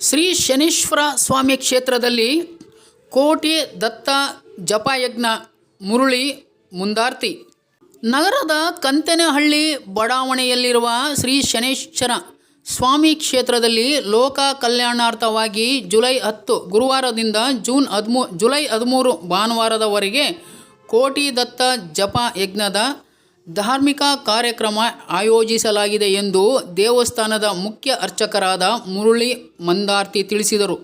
ಶ್ರೀ ಶನೀಶ್ವರ ಸ್ವಾಮಿ ಕ್ಷೇತ್ರದಲ್ಲಿ ಕೋಟಿ ದತ್ತ ಜಪಯಜ್ಞ ಮುರುಳಿ ಮುಂದಾರ್ತಿ. ನಗರದ ಕಂತೆನಹಳ್ಳಿ ಬಡಾವಣೆಯಲ್ಲಿರುವ ಶ್ರೀ ಶನೇಶ್ವರ ಸ್ವಾಮಿ ಕ್ಷೇತ್ರದಲ್ಲಿ ಲೋಕ ಕಲ್ಯಾಣಾರ್ಥವಾಗಿ ಜುಲೈ ಹತ್ತು ಗುರುವಾರದಿಂದ ಜೂನ್ ಹದಿಮೂ, ಜುಲೈ ಹದಿಮೂರು ಭಾನುವಾರದವರೆಗೆ ಕೋಟಿ ದತ್ತ ಜಪ ಯಜ್ಞದ ಧಾರ್ಮಿಕ ಕಾರ್ಯಕ್ರಮ ಆಯೋಜಿಸಲಾಗಿದೆ ಎಂದು ದೇವಸ್ಥಾನದ ಮುಖ್ಯ ಅರ್ಚಕರಾದ ಮುರುಳಿ ಮಂದಾರ್ತಿ ತಿಳಿಸಿದರು.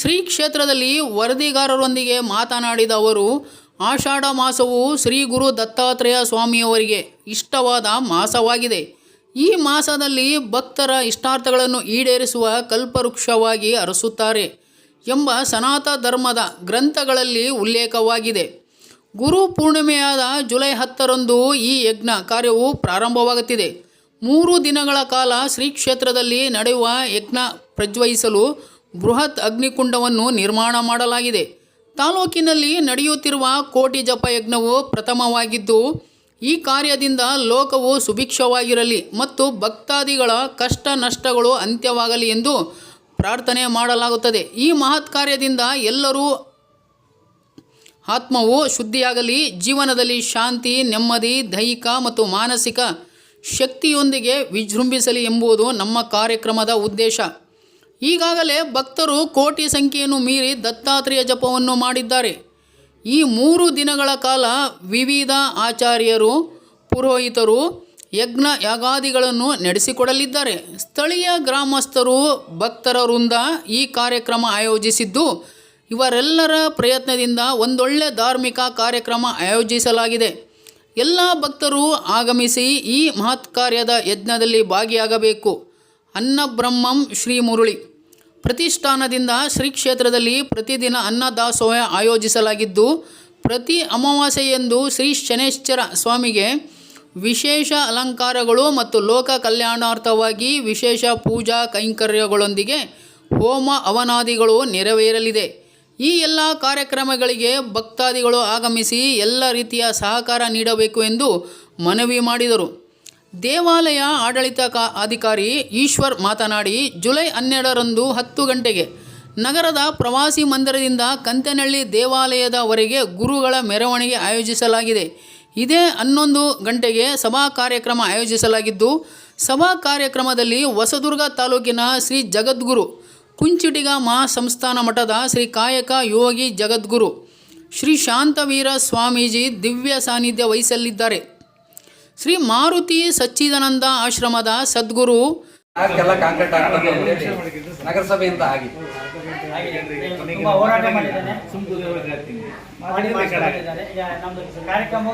ಶ್ರೀ ಕ್ಷೇತ್ರದಲ್ಲಿ ವರದಿಗಾರರೊಂದಿಗೆ ಮಾತನಾಡಿದ ಅವರು, ಆಷಾಢ ಮಾಸವು ಶ್ರೀ ಗುರು ದತ್ತಾತ್ರೇಯ ಸ್ವಾಮಿಯವರಿಗೆ ಇಷ್ಟವಾದ ಮಾಸವಾಗಿದೆ. ಈ ಮಾಸದಲ್ಲಿ ಭಕ್ತರ ಇಷ್ಟಾರ್ಥಗಳನ್ನು ಈಡೇರಿಸುವ ಕಲ್ಪವೃಕ್ಷವಾಗಿ ಅರಸುತ್ತಾರೆ ಎಂಬ ಸನಾತ ಧರ್ಮದ ಗ್ರಂಥಗಳಲ್ಲಿ ಉಲ್ಲೇಖವಾಗಿದೆ. ಗುರು ಪೂರ್ಣಿಮೆಯಾದ ಜುಲೈ ಹತ್ತರಂದು ಈ ಯಜ್ಞ ಕಾರ್ಯವು ಪ್ರಾರಂಭವಾಗುತ್ತಿದೆ. ಮೂರು ದಿನಗಳ ಕಾಲ ಶ್ರೀ ಕ್ಷೇತ್ರದಲ್ಲಿ ನಡೆಯುವ ಯಜ್ಞ ಪ್ರಜ್ವಯಿಸಲು ಬೃಹತ್ ಅಗ್ನಿಕುಂಡವನ್ನು ನಿರ್ಮಾಣ ಮಾಡಲಾಗಿದೆ. ತಾಲೂಕಿನಲ್ಲಿ ನಡೆಯುತ್ತಿರುವ ಕೋಟಿ ಜಪ ಯಜ್ಞವು ಪ್ರಥಮವಾಗಿದ್ದು, ಈ ಕಾರ್ಯದಿಂದ ಲೋಕವು ಸುಭಿಕ್ಷವಾಗಿರಲಿ ಮತ್ತು ಭಕ್ತಾದಿಗಳ ಕಷ್ಟ ನಷ್ಟಗಳು ಅಂತ್ಯವಾಗಲಿ ಎಂದು ಪ್ರಾರ್ಥನೆ ಮಾಡಲಾಗುತ್ತದೆ. ಈ ಮಹತ್ ಕಾರ್ಯದಿಂದ ಎಲ್ಲರೂ ಆತ್ಮವು ಶುದ್ಧಿಯಾಗಲಿ, ಜೀವನದಲ್ಲಿ ಶಾಂತಿ, ನೆಮ್ಮದಿ, ದೈಹಿಕ ಮತ್ತು ಮಾನಸಿಕ ಶಕ್ತಿಯೊಂದಿಗೆ ವಿಜೃಂಭಿಸಲಿ ಎಂಬುದು ನಮ್ಮ ಕಾರ್ಯಕ್ರಮದ ಉದ್ದೇಶ. ಈಗಾಗಲೇ ಭಕ್ತರು ಕೋಟಿ ಸಂಖ್ಯೆಯನ್ನು ಮೀರಿ ದತ್ತಾತ್ರೇಯ ಜಪವನ್ನು ಮಾಡಿದ್ದಾರೆ. ಈ ಮೂರು ದಿನಗಳ ಕಾಲ ವಿವಿಧ ಆಚಾರ್ಯರು, ಪುರೋಹಿತರು, ಯಜ್ಞ ಯಾಗಾದಿಗಳನ್ನು ನಡೆಸಿಕೊಡಲಿದ್ದಾರೆ. ಸ್ಥಳೀಯ ಗ್ರಾಮಸ್ಥರು ಭಕ್ತರ ವೃಂದ ಈ ಕಾರ್ಯಕ್ರಮ ಆಯೋಜಿಸಿದ್ದು ಇವರೆಲ್ಲರ ಪ್ರಯತ್ನದಿಂದ ಒಂದೊಳ್ಳೆ ಧಾರ್ಮಿಕ ಕಾರ್ಯಕ್ರಮ ಆಯೋಜಿಸಲಾಗಿದೆ. ಎಲ್ಲ ಭಕ್ತರು ಆಗಮಿಸಿ ಈ ಮಹತ್ ಕಾರ್ಯದ ಯಜ್ಞದಲ್ಲಿ ಭಾಗಿಯಾಗಬೇಕು. ಅನ್ನಬ್ರಹ್ಮಂ ಶ್ರೀ ಮುರುಳಿ. ಪ್ರತಿಷ್ಠಾನದಿಂದ ಶ್ರೀ ಕ್ಷೇತ್ರದಲ್ಲಿ ಪ್ರತಿದಿನ ಅನ್ನದಾಸೋಹ ಆಯೋಜಿಸಲಾಗಿದ್ದು, ಪ್ರತಿ ಅಮಾವಾಸ್ಯೆಯಂದು ಶ್ರೀ ಶನೇಶ್ವರ ಸ್ವಾಮಿಗೆ ವಿಶೇಷ ಅಲಂಕಾರಗಳು ಮತ್ತು ಲೋಕ ಕಲ್ಯಾಣಾರ್ಥವಾಗಿ ವಿಶೇಷ ಪೂಜಾ ಕೈಂಕರ್ಯಗಳೊಂದಿಗೆ ಹೋಮ ಅವನಾದಿಗಳು ನೆರವೇರಲಿದೆ. ಈ ಎಲ್ಲ ಕಾರ್ಯಕ್ರಮಗಳಿಗೆ ಭಕ್ತಾದಿಗಳು ಆಗಮಿಸಿ ಎಲ್ಲ ರೀತಿಯ ಸಹಕಾರ ನೀಡಬೇಕು ಎಂದು ಮನವಿ ಮಾಡಿದರು. ದೇವಾಲಯ ಆಡಳಿತ ಕಾ ಅಧಿಕಾರಿ ಈಶ್ವರ್ ಮಾತನಾಡಿ, ಜುಲೈ ಹನ್ನೆರಡರಂದು ಹತ್ತು ಗಂಟೆಗೆ ನಗರದ ಪ್ರವಾಸಿ ಮಂದಿರದಿಂದ ಕಂತೆನಳ್ಳಿ ದೇವಾಲಯದವರೆಗೆ ಗುರುಗಳ ಮೆರವಣಿಗೆ ಆಯೋಜಿಸಲಾಗಿದೆ. ಇದೇ ಹನ್ನೊಂದು ಗಂಟೆಗೆ ಸಭಾ ಕಾರ್ಯಕ್ರಮ ಆಯೋಜಿಸಲಾಗಿದ್ದು, ಸಭಾ ಕಾರ್ಯಕ್ರಮದಲ್ಲಿ ಹೊಸದುರ್ಗ ತಾಲೂಕಿನ ಶ್ರೀ ಜಗದ್ಗುರು ಕುಂಚಿಟಿಗ ಮಹಾಸಂಸ್ಥಾನ ಮಠದ ಶ್ರೀ ಕಾಯಕ ಯೋಗಿ ಜಗದ್ಗುರು ಶ್ರೀ ಶಾಂತವೀರ ಸ್ವಾಮೀಜಿ ದಿವ್ಯ ಸಾನ್ನಿಧ್ಯ ವಹಿಸಲಿದ್ದಾರೆ. ಶ್ರೀ ಮಾರುತಿ ಸಚ್ಚಿದಾನಂದ ಆಶ್ರಮದ ಸದ್ಗುರು ನಗರಸಭೆಯಿಂದ ಕಾರ್ಯಕ್ರಮ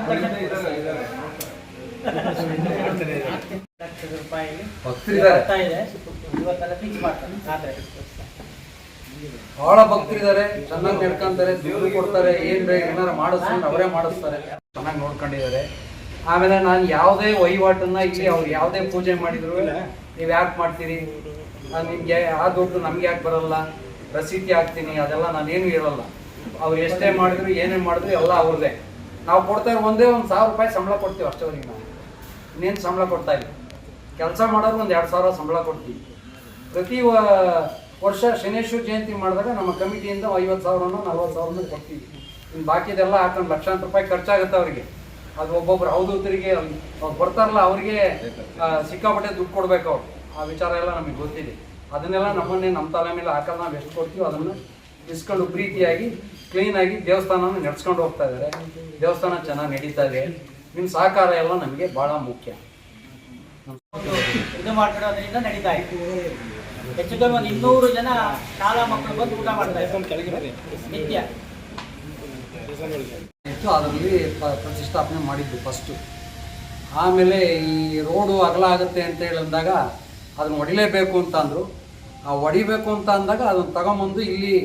ಲಕ್ಷದ ರೂಪಾಯಿ ಬರ್ತಾ ಇದೆ. ಇವತ್ತೆಲ್ಲ ಫಿಕ್ಸ್ ಮಾಡ್ತಾರೆ. ಆದ್ರೆ ಬಹಳ ಭಕ್ತರಿದ್ದಾರೆ ಚೆನ್ನಾಗಿ ನಡ್ಕೊಂತಾರೆ. ದೇವ್ರಿಗೆ ಕೊಡ್ತಾರೆ. ಏನ್ ಬೇಕು ಏನಾರ ಮಾಡಿಸ್ತಾರೆ ಅವರೇ ಮಾಡಿಸ್ತಾರೆ. ಚೆನ್ನಾಗಿ ನೋಡ್ಕೊಂಡಿದ್ದಾರೆ. ಆಮೇಲೆ ನಾನು ಯಾವುದೇ ವಹಿವಾಟನ್ನ ಇಲ್ಲಿ ಅವ್ರು ಯಾವುದೇ ಪೂಜೆ ಮಾಡಿದ್ರು ನೀವು ಯಾಕೆ ಮಾಡ್ತೀರಿ? ನಾನು ನಿಮ್ಗೆ ಆ ದುಡ್ಡು ನಮ್ಗೆ ಯಾಕೆ ಬರಲ್ಲ? ರಸೀತಿ ಹಾಕ್ತೀನಿ. ಅದೆಲ್ಲ ನಾನೇನು ಇರಲ್ಲ ಅವ್ರು ಎಷ್ಟೇ ಮಾಡಿದ್ರು ಏನೇ ಮಾಡಿದ್ರು ಎಲ್ಲ ಅವ್ರದ್ದೇ ನಾವು ಕೊಡ್ತಾ ಇರೋ ಒಂದೇ ಒಂದು ಸಾವಿರ ರೂಪಾಯಿ ಸಂಬಳ ಕೊಡ್ತೀವಿ ಅಷ್ಟವರೆಗೆ ನಾವು. ಇನ್ನೇನು ಸಂಬಳ ಕೊಡ್ತಾ ಇಲ್ಲ. ಕೆಲಸ ಮಾಡೋರು ಒಂದು ಎರಡು ಸಾವಿರ ಸಂಬಳ ಕೊಡ್ತೀವಿ. ಪ್ರತಿ ವರ್ಷ ಶನೇಶ್ವರ ಜಯಂತಿ ಮಾಡಿದಾಗ ನಮ್ಮ ಕಮಿಟಿಯಿಂದ ಐವತ್ತು ಸಾವಿರನೋ ನಲ್ವತ್ತು ಸಾವಿರನೋ ಕೊಡ್ತೀವಿ. ಇನ್ನು ಬಾಕಿದೆಲ್ಲ ಹಾಕೊಂಡು ಲಕ್ಷಾಂತರ ರೂಪಾಯಿ ಖರ್ಚಾಗುತ್ತೆ ಅವರಿಗೆ. ಅದು ಒಬ್ಬೊಬ್ರು ಹೌದೂತರಿಗೆ ಅವ್ರು ಬರ್ತಾರಲ್ಲ ಅವರಿಗೆ ಸಿಕ್ಕಾಪಟ್ಟೆ ದುಡ್ಡು ಕೊಡ್ಬೇಕು ಅವ್ರು. ಆ ವಿಚಾರ ಎಲ್ಲ ನಮಗೆ ಗೊತ್ತಿದೆ. ಅದನ್ನೆಲ್ಲ ನಮ್ಮನ್ನೇ ನಮ್ಮ ತಲೆ ಮೇಲೆ ಹಾಕಲ್ಲ ನಾವು ಎಷ್ಟು ಕೊಡ್ತೀವೋ ಅದನ್ನು ಇಸ್ಕೊಂಡು ಪ್ರೀತಿಯಾಗಿ, ಕ್ಲೀನಾಗಿ ದೇವಸ್ಥಾನನ ನಡೆಸ್ಕೊಂಡು ಹೋಗ್ತಾ ಇದ್ದಾರೆ ದೇವಸ್ಥಾನ ಚೆನ್ನಾಗಿ ನಡೀತಾ ಇದೆ. ನಿಮ್ಮ ಸಹಕಾರ ಎಲ್ಲ ನಮಗೆ ಭಾಳ ಮುಖ್ಯ. ಇದು ಮಾಡ್ಕೊಡೋದ್ರಿಂದ ನಡೀತಾ ಇತ್ತು ಹೆಚ್ಚು ಕಮ್ಮಿ ಒಂದು ಇನ್ನೂರು ಜನ ಶಾಲಾ ಮಕ್ಕಳು ಬಂದು ಊಟ ಮಾಡ್ತಾ ಇದ್ದಾರೆ. ನಿತ್ಯ. ಅದರಲ್ಲಿ ಪ್ರತಿಷ್ಠಾಪನೆ ಮಾಡಿದ್ದು ಫಸ್ಟು ಆಮೇಲೆ ಈ ರೋಡು ಅಗಲ ಆಗುತ್ತೆ ಅಂತ ಹೇಳಿದಾಗ ಅದನ್ನು ಹೊಡಿಲೇಬೇಕು ಅಂತ ಅಂದರು. ಆ ಹೊಡಿಬೇಕು ಅಂತ ಅಂದಾಗ ಅದನ್ನು ತಗೊಂಬಂದು ಇಲ್ಲಿ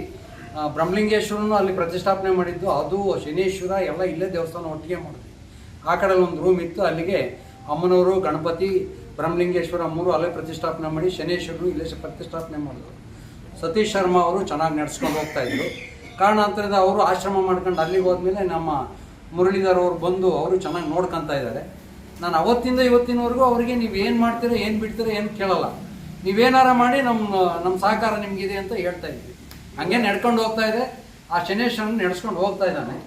ಬ್ರಹ್ಮಲಿಂಗೇಶ್ವರನು ಅಲ್ಲಿ ಪ್ರತಿಷ್ಠಾಪನೆ ಮಾಡಿದ್ದು. ಅದು ಶನೇಶ್ವರ ಎಲ್ಲ ಇಲ್ಲೇ ದೇವಸ್ಥಾನ ಒಟ್ಟಿಗೆ ಮಾಡಿದ್ವಿ. ಆ ಕಡೆ ಒಂದು ರೂಮ್ ಇತ್ತು. ಅಲ್ಲಿಗೆ ಅಮ್ಮನವರು, ಗಣಪತಿ ಬ್ರಹ್ಮಲಿಂಗೇಶ್ವರ ಮೂರು ಅಲ್ಲೇ ಪ್ರತಿಷ್ಠಾಪನೆ ಮಾಡಿ ಶನೇಶ್ವರನು ಇಲ್ಲೇ ಪ್ರತಿಷ್ಠಾಪನೆ ಮಾಡಿದ್ರು. ಸತೀಶ್ ಶರ್ಮಾ ಅವರು ಚೆನ್ನಾಗಿ ನಡೆಸ್ಕೊಂಡು ಹೋಗ್ತಾ ಇದ್ರು. ಕಾರಣಾಂತರದ ಅವರು ಆಶ್ರಮ ಮಾಡ್ಕೊಂಡು ಅಲ್ಲಿಗೆ ಹೋದ್ಮೇಲೆ ನಮ್ಮ ಮುರಳೀಧರ್ ಅವರು ಬಂದು ಅವರು ಚೆನ್ನಾಗಿ ನೋಡ್ಕೊಂತ ಇದ್ದಾರೆ. ನಾನು ಅವತ್ತಿಂದ ಇವತ್ತಿನವರೆಗೂ ಅವರಿಗೆ ನೀವು ಏನು ಮಾಡ್ತೀರೋ ಏನು ಬಿಡ್ತೀರೋ ಏನು ಕೇಳಲ್ಲ. ನೀವೇನಾರ ಮಾಡಿ ನಮ್ಮ ನಮ್ಮ ಸಹಕಾರ ನಿಮಗಿದೆ ಅಂತ ಹೇಳ್ತಾ ಇದ್ವಿ. ಹಂಗೆ ನಡ್ಕೊಂಡು ಹೋಗ್ತಾ ಇದೆ. ಆ ಶನೇಶ್ವರನ ನಡೆಸ್ಕೊಂಡು ಹೋಗ್ತಾ ಇದ್ದಾನೆ.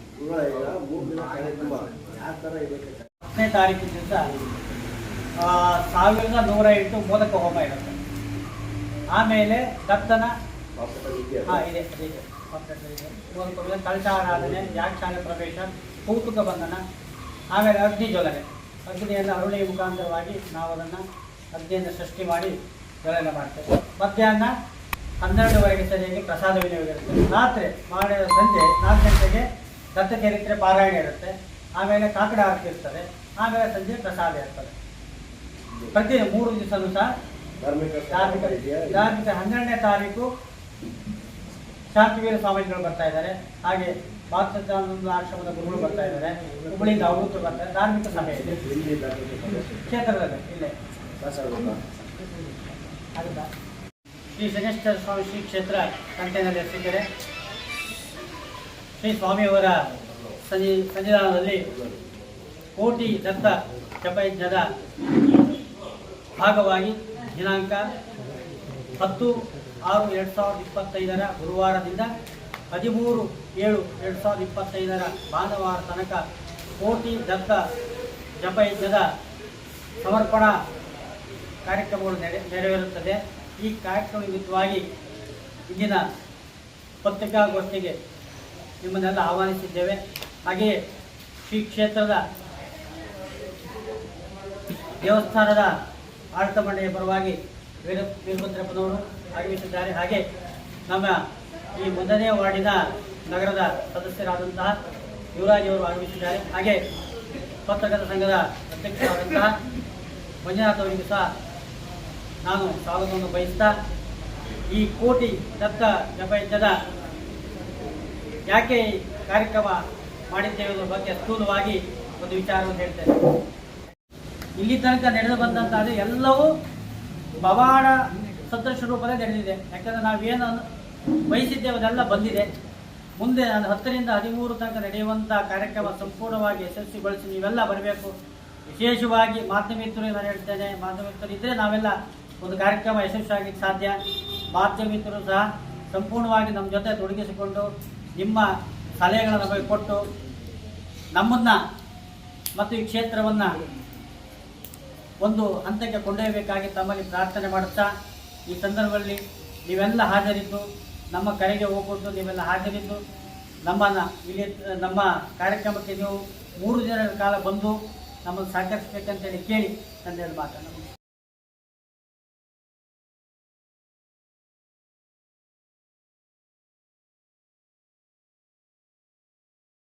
ಹತ್ತನೇ ತಾರೀಕು ದಿವಸ ಸಾವಿರದ ನೂರ ಎಂಟು ಮೋದಕ ಹೋಮ ಇರುತ್ತೆ. ಆಮೇಲೆ ದತ್ತನ ಹಾಂ, ಇದೆ ಕಳಶಾರಾಧನೆ ಯಾಕ್ಷಾಲ ಪ್ರವೇಶ, ಕೌತುಕ ಬಂಧನ, ಆಮೇಲೆ ಅಗ್ನಿ ಜ್ವಲನೆ. ಅಗ್ನಿಯನ್ನು ಅರುಳಿ ಮುಖಾಂತರವಾಗಿ ನಾವು ಅದನ್ನು ಅಗ್ನಿಯನ್ನು ಸೃಷ್ಟಿ ಮಾಡಿ ಜ್ವಲನೆ ಮಾಡ್ತೇವೆ. ಮಧ್ಯಾಹ್ನ ಹನ್ನೆರಡುವರೆಗೆ ಸರಿಯಾಗಿ ಪ್ರಸಾದ ವಿನಿಯೋಗ ಇರುತ್ತೆ. ರಾತ್ರಿ ಮಾಡಿದ ಸಂಜೆ ನಾಲ್ಕು ಗಂಟೆಗೆ ದತ್ತ ಚರಿತ್ರೆ ಪಾರಾಯಣ ಇರುತ್ತೆ. ಆಮೇಲೆ ಕಾಕಡ ಇರ್ತದೆ. ಆಮೇಲೆ ಸಂಜೆ ಪ್ರಸಾದ ಇರ್ತದೆ. ಪ್ರತಿ ಮೂರು ದಿವಸನೂ ಸಹ ಧಾರ್ಮಿಕ ಹನ್ನೆರಡನೇ ತಾರೀಕು ಶಾಂತಿವೀರ ಸ್ವಾಮೀಜಿಗಳು ಬರ್ತಾ ಇದ್ದಾರೆ. ಹಾಗೆ ಭಾರತಾನಂದ ಆಶ್ರಮದ ಗುರುಗಳು ಬರ್ತಾ ಇದ್ದಾರೆ. ಹುಬ್ಬಳ್ಳಿಯಿಂದ ಅವರು ಬರ್ತಾರೆ. ಧಾರ್ಮಿಕ ಸಭೆ ಇದೆ. ಕ್ಷೇತ್ರದಲ್ಲಿ ಇಲ್ಲೇ. ಶ್ರೀ ಶನೇಶ್ವರ ಸ್ವಾಮಿ ಶ್ರೀ ಕ್ಷೇತ್ರ ಕಂಟೈನಲ್ಲಿ ಸಿಕ್ಕರೆ ಶ್ರೀ ಸ್ವಾಮಿಯವರ ಸನ್ನಿ ಸನ್ನಿಧಾನದಲ್ಲಿ ಕೋಟಿ ದತ್ತ ಜಪಯಜ್ಞದ ಭಾಗವಾಗಿ ದಿನಾಂಕ ಹತ್ತು ಆರು ಎರಡು ಸಾವಿರದ ಇಪ್ಪತ್ತೈದರ ಗುರುವಾರದಿಂದ ಹದಿಮೂರು ಏಳು ಎರಡು ಸಾವಿರದ ಇಪ್ಪತ್ತೈದರ ಭಾನುವಾರ ತನಕ ಕೋಟಿ ದತ್ತ ಜಪಯಜ್ಞದ ಸಮರ್ಪಣಾ ಕಾರ್ಯಕ್ರಮಗಳು ನೆರೆ, ನೆರವೇರುತ್ತದೆ. ಈ ಕಾರ್ಯಕ್ರಮ ನಿಮಿತ್ತವಾಗಿ ಇಂದಿನ ಪತ್ರಿಕಾಗೋಷ್ಠಿಗೆ ನಿಮ್ಮನ್ನೆಲ್ಲ ಆಹ್ವಾನಿಸಿದ್ದೇವೆ. ಹಾಗೆಯೇ ಶ್ರೀ ಕ್ಷೇತ್ರದ ದೇವಸ್ಥಾನದ ಆಡಳಿತ ಮಂಡಳಿಯ ಪರವಾಗಿ ವೀರ ವೀರಭದ್ರಪ್ಪನವರು ಆಗಮಿಸಿದ್ದಾರೆ. ಹಾಗೆ ನಮ್ಮ ಈ ಮೊದಲನೇ ವಾರ್ಡಿನ ನಗರದ ಸದಸ್ಯರಾದಂತಹ ಯುವರಾಜ್ ಅವರು ಆಗಮಿಸಿದ್ದಾರೆ. ಹಾಗೆ ಪತ್ರಕರ್ತರ ಸಂಘದ ಅಧ್ಯಕ್ಷರಾದಂತಹ ಮಂಜುನಾಥ್ ಅವರಿಗೂ ಸಹ ನಾನು ಸ್ವಾಗತವನ್ನು ಬಯಸ್ತಾ ಈ ಕೋಟಿ ದತ್ತ ಜಪಯಜ್ಞದ ಯಾಕೆ ಈ ಕಾರ್ಯಕ್ರಮ ಮಾಡಿದ್ದೇವೆ ಬಗ್ಗೆ ಸ್ಥೂಲವಾಗಿ ಒಂದು ವಿಚಾರವನ್ನು ಹೇಳ್ತೇನೆ. ಇಲ್ಲಿ ತನಕ ನಡೆದು ಬಂದಂತಹ ಎಲ್ಲವೂ ಪವಾಡ ಸದೃಶ ರೂಪದಲ್ಲಿ ನಡೆದಿದೆ. ಯಾಕಂದರೆ ನಾವೇನು ಬಯಸಿದ್ದೇವೆ ಅದೆಲ್ಲ ಬಂದಿದೆ. ಮುಂದೆ ನಾನು ಹತ್ತರಿಂದ ಹದಿಮೂರು ತನಕ ನಡೆಯುವಂಥ ಕಾರ್ಯಕ್ರಮ ಸಂಪೂರ್ಣವಾಗಿ ಯಶಸ್ವಿಗೊಳಿಸಿ ನೀವೆಲ್ಲ ಬರಬೇಕು. ವಿಶೇಷವಾಗಿ ಮಾಧ್ಯಮಿತರು ನಾನು ಹೇಳ್ತೇನೆ, ಮಾಧ್ಯಮಿತರು ಇದ್ರೆ ನಾವೆಲ್ಲ ಒಂದು ಕಾರ್ಯಕ್ರಮ ಯಶಸ್ವಿಯಾಗಲಿಕ್ಕೆ ಸಾಧ್ಯ. ಮಾಧ್ಯಮಿತರು ಸಹ ಸಂಪೂರ್ಣವಾಗಿ ನಮ್ಮ ಜೊತೆ ತೊಡಗಿಸಿಕೊಂಡು ನಿಮ್ಮ ಸಲಹೆಗಳನ್ನು ಕೊಟ್ಟು ನಮ್ಮನ್ನು ಮತ್ತು ಈ ಕ್ಷೇತ್ರವನ್ನು ಒಂದು ಹಂತಕ್ಕೆ ಕೊಂಡೊಯ್ಯಬೇಕಾಗಿ ತಮ್ಮಲ್ಲಿ ಪ್ರಾರ್ಥನೆ ಮಾಡುತ್ತಾ, ಈ ಸಂದರ್ಭದಲ್ಲಿ ನೀವೆಲ್ಲ ಹಾಜರಿದ್ದು, ನಮ್ಮ ಕರೆಗೆ ಹೋಗ್ಬಿಟ್ಟು ನೀವೆಲ್ಲ ಹಾಜರಿದ್ದು, ನಮ್ಮನ್ನು ಇಲ್ಲಿ, ನಮ್ಮ ಕಾರ್ಯಕ್ರಮಕ್ಕೆ ನೀವು ಮೂರು ದಿನಗಳ ಕಾಲ ಬಂದು ನಮ್ಮನ್ನು ಸಹಕರಿಸಬೇಕಂತೇಳಿ ಕೇಳಿ ನನ್ನ ಮಾತನ್ನು.